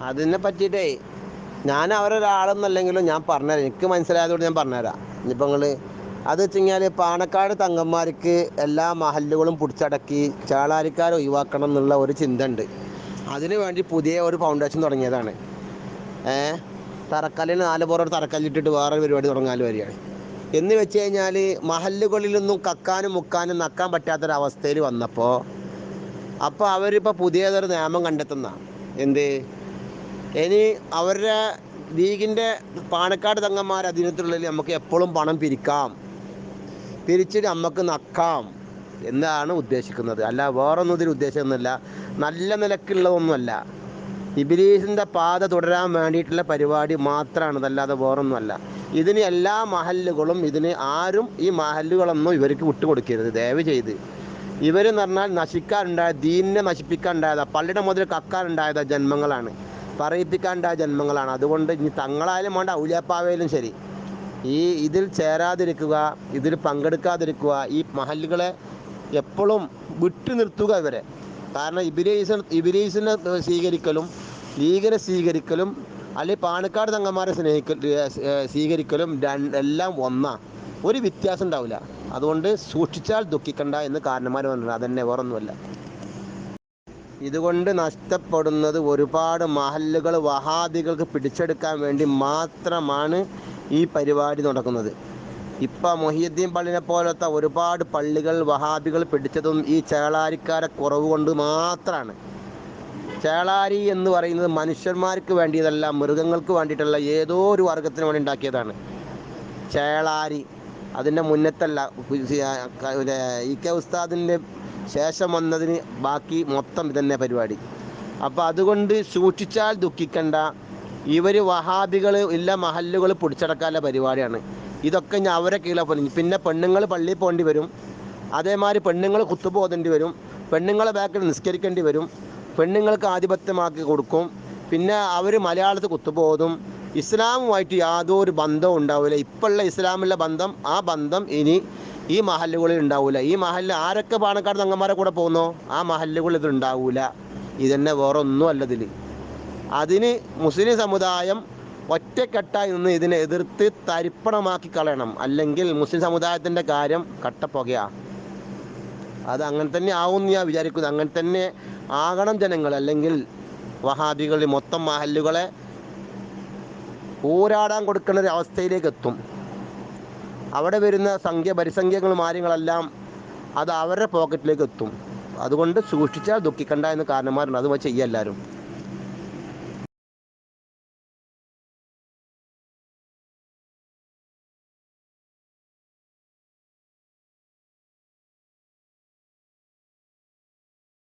അതിനെ പറ്റിയിട്ടേ ഞാൻ അവരൊരാളെന്നല്ലെങ്കിലും ഞാൻ പറഞ്ഞുതരാം എനിക്ക് മനസ്സിലായതുകൊണ്ട് ഞാൻ പറഞ്ഞുതരാം ഇനിയിപ്പോൾ നിങ്ങൾ അത് വെച്ച് കഴിഞ്ഞാൽ പാണക്കാട് തങ്ങന്മാർക്ക് എല്ലാ മഹല്ലുകളും പിടിച്ചടക്കി ചാളാരിക്കാർ ഒഴിവാക്കണം എന്നുള്ള ഒരു ചിന്ത ഉണ്ട് അതിനു വേണ്ടി പുതിയ ഒരു ഫൗണ്ടേഷൻ തുടങ്ങിയതാണ്. ഏ? തറക്കല്ലിന് നാല് പുറം തറക്കല്ലിട്ടിട്ട് വേറെ പരിപാടി തുടങ്ങാൻ വരികയാണ്. എന്ന് വെച്ച് കഴിഞ്ഞാൽ മഹല്ലുകളിലൊന്നും കക്കാനും മുക്കാനും നക്കാൻ പറ്റാത്തൊരവസ്ഥയിൽ വന്നപ്പോൾ അപ്പോൾ അവരിപ്പോൾ പുതിയതൊരു നിയമം കണ്ടെത്തുന്ന എന്ത്? ഇനി അവരുടെ ലീഗിന്റെ പാണക്കാട് തങ്ങന്മാർ അധീനത്തിലുള്ളിൽ നമുക്ക് എപ്പോഴും പണം പിരിക്കാം. പിരിച്ചിട്ട് നമുക്ക് നക്കാം എന്നാണ് ഉദ്ദേശിക്കുന്നത്. അല്ല വേറൊന്നും ഇതിൽ ഉദ്ദേശമൊന്നുമില്ല നല്ല നിലക്കുള്ളതൊന്നുമല്ല. ഇബിലീസിന്റെ പാത തുടരാൻ വേണ്ടിയിട്ടുള്ള പരിപാടി മാത്രമാണ് അതല്ലാതെ വേറൊന്നുമല്ല. ഇതിന് എല്ലാ മഹല്ലുകളും ഇതിന് ആരും ഈ മഹല്ലുകളൊന്നും ഇവർക്ക് വിട്ടുകൊടുക്കരുത്. ദയവ് ചെയ്ത്. ഇവരെന്ന് പറഞ്ഞാൽ നശിക്കാനുണ്ടായ ദീനിനെ നശിപ്പിക്കാനുണ്ടായതാ പള്ളിയുടെ മുതൽ കക്കാനുണ്ടായതാ ജന്മങ്ങളാണ്. പറയിപ്പിക്കാനുണ്ടായ ജന്മങ്ങളാണ്. അതുകൊണ്ട് ഇനി തങ്ങളായാലും വേണ്ട ഔലിയാപ്പാവയിലും ശരി. ഈ ഇതിൽ ചേരാതിരിക്കുക ഇതിൽ പങ്കെടുക്കാതിരിക്കുക ഈ മഹല്ലുകളെ എപ്പോഴും വിട്ടു നിർത്തുക ഇവരെ. കാരണം ഇബിലീസ് ഇബിലീസിനെ സ്വീകരിക്കലും ലീഗിനെ സ്വീകരിക്കലും അല്ലെങ്കിൽ പാണക്കാട് തങ്ങന്മാരെ സ്നേഹിക്ക സ്വീകരിക്കലും എല്ലാം ഒന്നാ. ഒരു വ്യത്യാസം ഉണ്ടാവില്ല. അതുകൊണ്ട് സൂക്ഷിച്ചാൽ ദുഃഖിക്കണ്ട എന്ന് കാരണന്മാർ പറഞ്ഞിട്ടുണ്ട്. അതന്നെ വേറൊന്നുമല്ല. ഇതുകൊണ്ട് നഷ്ടപ്പെടുന്നത് ഒരുപാട് മഹല്ലുകൾ വഹാബികൾക്ക് പിടിച്ചെടുക്കാൻ വേണ്ടി മാത്രമാണ് ഈ പരിപാടി നടക്കുന്നത്. ഇപ്പം മൊഹീദ്ദീൻ പള്ളിനെ പോലത്തെ ഒരുപാട് പള്ളികൾ വഹാബികൾ പിടിച്ചതും ഈ ചേളാരിക്കാരെ കുറവ് കൊണ്ട് മാത്രമാണ് ചേളാരി എന്ന് പറയുന്നത് മനുഷ്യന്മാർക്ക് വേണ്ടിയതല്ല മൃഗങ്ങൾക്ക് വേണ്ടിയിട്ടുള്ള ഏതോ ഒരു വർഗത്തിന് വേണ്ടി ഉണ്ടാക്കിയതാണ്. ചേളാരി അതിന്റെ മുന്നത്തല്ല ഇ കെ ഉസ്താദിന്റെ ശേഷം വന്നതിന് ബാക്കി മൊത്തം ഇതന്നെ പരിപാടി. അപ്പോൾ അതുകൊണ്ട് സൂക്ഷിച്ചാൽ ദുഃഖിക്കണ്ട. ഇവർ വഹാബികൾ ഇല്ല മഹല്ലുകൾ പിടിച്ചടക്കാനുള്ള പരിപാടിയാണ്. ഇതൊക്കെ ഞാൻ അവരെ കീഴിലെ പറഞ്ഞു പിന്നെ പെണ്ണുങ്ങൾ പള്ളിയിൽ പോകേണ്ടി വരും. അതേമാതിരി പെണ്ണുങ്ങൾ കുത്തുപോകേണ്ടി വരും. പെണ്ണുങ്ങളെ ബാക്കിൽ നിസ്കരിക്കേണ്ടി വരും. പെണ്ണുങ്ങൾക്ക് ആധിപത്യമാക്കി കൊടുക്കും. പിന്നെ അവർ മലയാളത്തിൽ കുത്തുപോകും. ഇസ്ലാമുമായിട്ട് യാതൊരു ബന്ധവും ഉണ്ടാവില്ല. ഇപ്പോഴുള്ള ഇസ്ലാമിലെ ബന്ധം ആ ബന്ധം ഇനി ഈ മഹല്ലുകളിൽ ഉണ്ടാവില്ല ഈ മഹല്ല് ആരൊക്കെ പാണക്കാട് തങ്ങന്മാരെ കൂടെ പോകുന്നോ? ആ മഹല്ലുകളിൽ ഇത് ഉണ്ടാവില്ല ഇതന്നെ വേറെ ഒന്നും അല്ല ഇതിൽ അതിന് മുസ്ലിം സമുദായം ഒറ്റക്കെട്ടായി നിന്ന് ഇതിനെ എതിർത്ത് തരിപ്പണമാക്കി കളയണം. അല്ലെങ്കിൽ മുസ്ലിം സമുദായത്തിന്റെ കാര്യം കട്ടപ്പുകയാ. അത് അങ്ങനെ തന്നെ ആവും ഞാൻ വിചാരിക്കുന്നത് അങ്ങനെ തന്നെ ആകണം ജനങ്ങൾ അല്ലെങ്കിൽ വഹാബികൾ മൊത്തം മഹല്ലുകളെ ഊരാടാൻ കൊടുക്കുന്ന ഒരു അവസ്ഥയിലേക്ക് എത്തും. അവിടെ വരുന്ന സംഖ്യ പരിസംഖ്യങ്ങളും കാര്യങ്ങളെല്ലാം അത് അവരുടെ പോക്കറ്റിലേക്ക് എത്തും. അതുകൊണ്ട് സൂക്ഷിച്ചാൽ ദുഃഖിക്കണ്ട എന്ന് കാരണന്മാരുണ്ട്. അത് ചെയ്യ എല്ലാവരും.